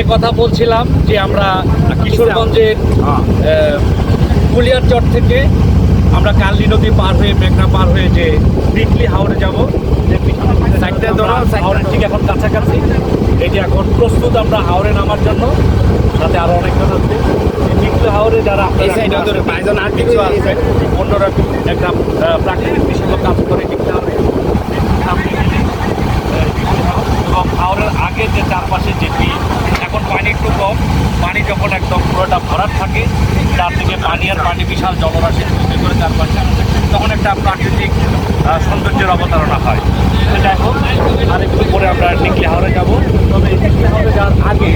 যে কথা বলছিলাম যে আমরা কিশোরগঞ্জের আহ, কুলিয়ারচর থেকে আমরা কান্দি নদী পার হয়ে মেঘনা পার হয়ে যে বিকলি হাওড়ে যাব যে হাওড়ের ঠিক এখন কাছাকাছি। এটি এখন প্রস্তুত আমরা হাওড়ে নামার জন্য সাথে আরও অনেকজন আছে। এই বিকলি হাওড়ে যারা কিছু একটা প্রাকৃতিক দৃশ্য কাজ করে বিকলি হাওড়ে সামনে গেলে, আহ, বিকলি হাওর এবং হাওড়ের আগে যে চারপাশে যেটি এখন পানি একটু কম যখন একদম পুরোটা ভরাট থাকে তার থেকে পানি আর পানি বিশাল জলরাশি তৈরি করে চারপাশে তখন একটা প্রাকৃতিক সৌন্দর্যের অবতারণা হয়। যাই হোক, আর একটু পরে আমরা নিকলি হাওড়ে যাব। তবে নিকলি হাওড়ে যাওয়ার আগে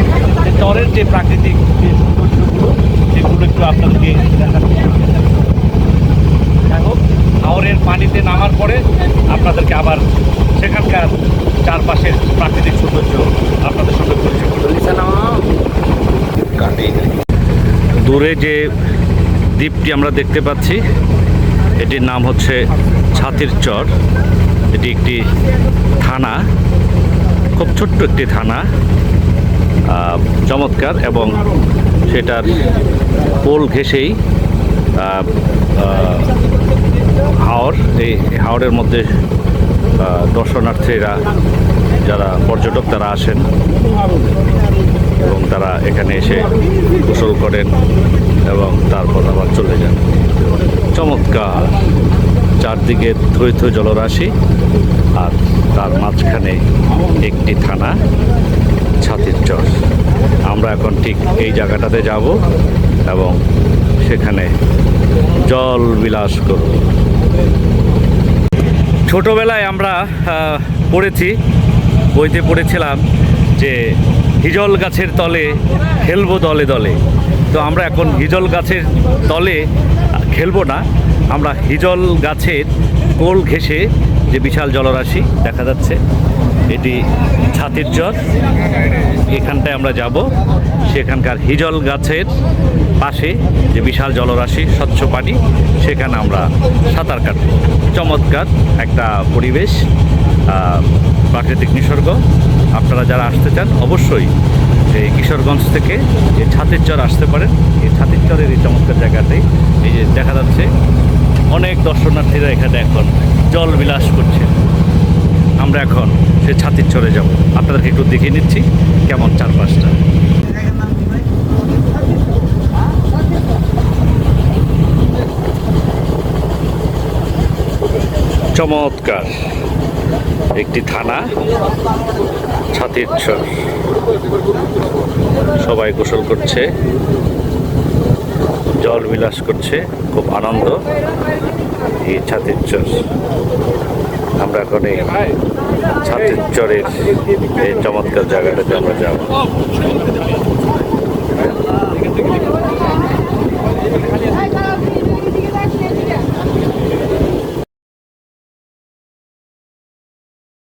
যে চরের যে প্রাকৃতিক যে সৌন্দর্যগুলো, সেগুলো একটু আপনাদেরকে যাই হোক, হাওরের পানিতে নামার পরে আপনাদেরকে আবার সেখানকার চারপাশের প্রাকৃতিক সৌন্দর্য দূরে যে দ্বীপটি আমরা দেখতে পাচ্ছি এটির নাম হচ্ছে ছাতির চর। এটি একটি থানা খুব ছোট্ট একটি থানা চমৎকার এবং সেটার পোল আহ, হাওর এই হাওরের মধ্যে দর্শনার্থীরা যারা পর্যটক তারা আসেন এবং তারা এখানে এসে গোসল করেন এবং তারপর আবার চলে যান। চমৎকার। চারদিকে থই থই জলরাশি আর তার মাঝখানে একটি থানা, ছাতির চর। আমরা এখন ঠিক এই জায়গাটাতে যাব এবং সেখানে জল বিলাস করব। ছোটবেলায় আমরা পড়েছি, বইতে পড়েছিলাম যে হিজল গাছের তলে খেলব দলে দলে। তো আমরা এখন হিজল গাছের তলে খেলব না, আমরা হিজল গাছের কোল ঘেঁষে যে বিশাল জলরাশি দেখা যাচ্ছে, এটি ছাতির চর এখানটায় আমরা যাব, সেখানকার হিজল গাছের পাশে যে বিশাল জলরাশি স্বচ্ছ পানি, সেখানে আমরা সাঁতার কাটব। চমৎকার একটা পরিবেশ প্রাকৃতিক নিসর্গ, আপনারা যারা আসতে চান, অবশ্যই এই কিশোরগঞ্জ থেকে এই ছাতির চর আসতে পারেন। এই ছাতির চরের এই চমৎকার জায়গাতে এই যে দেখা যাচ্ছে, অনেক দর্শনার্থীরা এখানে এখন জল বিলাস করছে। আমরা এখন সে ছাতির চরে যাব। আপনাদেরকে একটু দেখিয়ে নিচ্ছি কেমন চারপাশটা। চমৎকার। একটি থানা, ছাতির চর সবাই গোসল করছে, জল বিলাস করছে, খুব আনন্দ। এই ছাতির চর। আমরা এখন এই ছাতির চরের এই চমৎকার জায়গাটাতে আমরা যাব।